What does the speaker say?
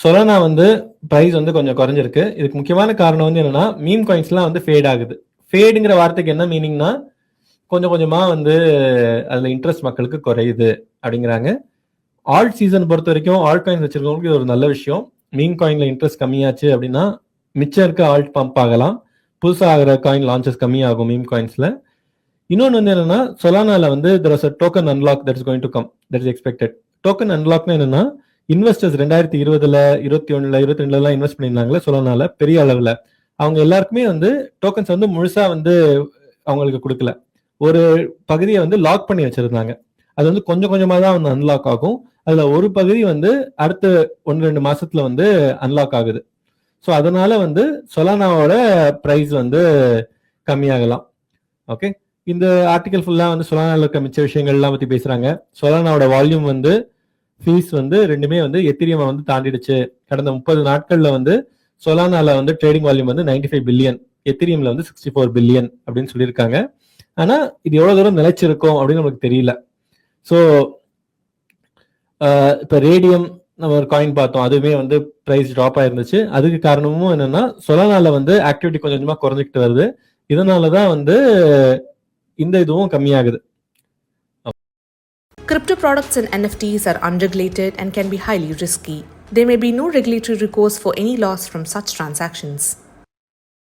Solana வந்து price வந்து கொஞ்சம் குறைஞ்சிருக்கு. இதுக்கு முக்கியமான காரணம் வந்து என்னன்னா மீம் காயின்ஸ்லாம் வந்து ஃபேட் ஆகுது. ஃபேடுங்கிற வார்த்தைக்கு என்ன மீனிங்னா கொஞ்சம் கொஞ்சமாக வந்து அதில் இன்ட்ரெஸ்ட் மக்களுக்கு குறையுது அப்படிங்கிறாங்க. ஆல்ட் சீசன் பொறுத்த வரைக்கும் ஆல்ட் காயின்ஸ் வச்சிருக்கவங்களுக்கு இது ஒரு நல்ல விஷயம். மீம் காயின்ல இன்ட்ரெஸ்ட் கம்மியாச்சு அப்படின்னா மிச்சம் இருக்க ஆல்ட் பம்ப் ஆகலாம். புதுசாக ஆகிற காயின் லான்ச்சஸ் கம்மியாகும் மீம் காயின்ஸில் இன்னொன்று வந்து என்னன்னா சொலானால வந்து there was a token unlock that is going to come that is expected token அன்லாக்னா என்னன்னா இன்வெஸ்டர்ஸ் ரெண்டாயிரத்தி இருபதுல இருபத்தி ஒண்ணுல இருபத்தி ரெண்டுல எல்லாம் இன்வெஸ்ட் பண்ணியிருந்தாங்களே சொல்லனால பெரிய அளவுல. அவங்க எல்லாருக்குமே வந்து டோக்கன்ஸ் வந்து முழுசா வந்து அவங்களுக்கு கொடுக்கல. ஒரு பகுதியை வந்து லாக் பண்ணி வச்சிருந்தாங்க. அது வந்து கொஞ்சம் கொஞ்சமா தான் வந்து அன்லாக் ஆகும். அதுல ஒரு பகுதி வந்து அடுத்த ஒன்று ரெண்டு மாசத்துல வந்து அன்லாக் ஆகுது. ஸோ அதனால வந்து சொலானாவோட ப்ரைஸ் வந்து கம்மியாகலாம். ஓகே இந்த ஆர்டிகல் ஃபுல்லாக வந்து சொலானாவில் இருக்க மிச்ச விஷயங்கள்லாம் பற்றி பேசுகிறாங்க சொலானாவோட வால்யூம் வந்து ஃபீஸ் வந்து ரெண்டுமே வந்து எத்திரியமா வந்து தாண்டிடுச்சு. கடந்த முப்பது நாட்கள்ல வந்து சொலானால வந்து ட்ரேடிங் வால்யூம் வந்து 95 ஃபைவ் பில்லியன் எத்திரியம்ல வந்து சிக்ஸ்டி ஃபோர் பில்லியன் அப்படின்னு சொல்லியிருக்காங்க. ஆனா இது எவ்வளவு தூரம் நிலைச்சிருக்கும் அப்படின்னு நமக்கு தெரியல. ஸோ இப்போ ரேடியம் நம்ம ஒரு காயின் பார்த்தோம். அதுவுமே வந்து பிரைஸ் ட்ராப் ஆயிருந்துச்சு. அதுக்கு காரணமும் என்னன்னா சொலானால வந்து ஆக்டிவிட்டி கொஞ்சம் கொஞ்சமா குறைஞ்சிக்கிட்டு வருது. இதனால தான் வந்து இந்த இதுவும் கம்மியாகுது. Crypto products and NFTs are unregulated and can be highly risky. There may be no regulatory recourse for any loss from such transactions.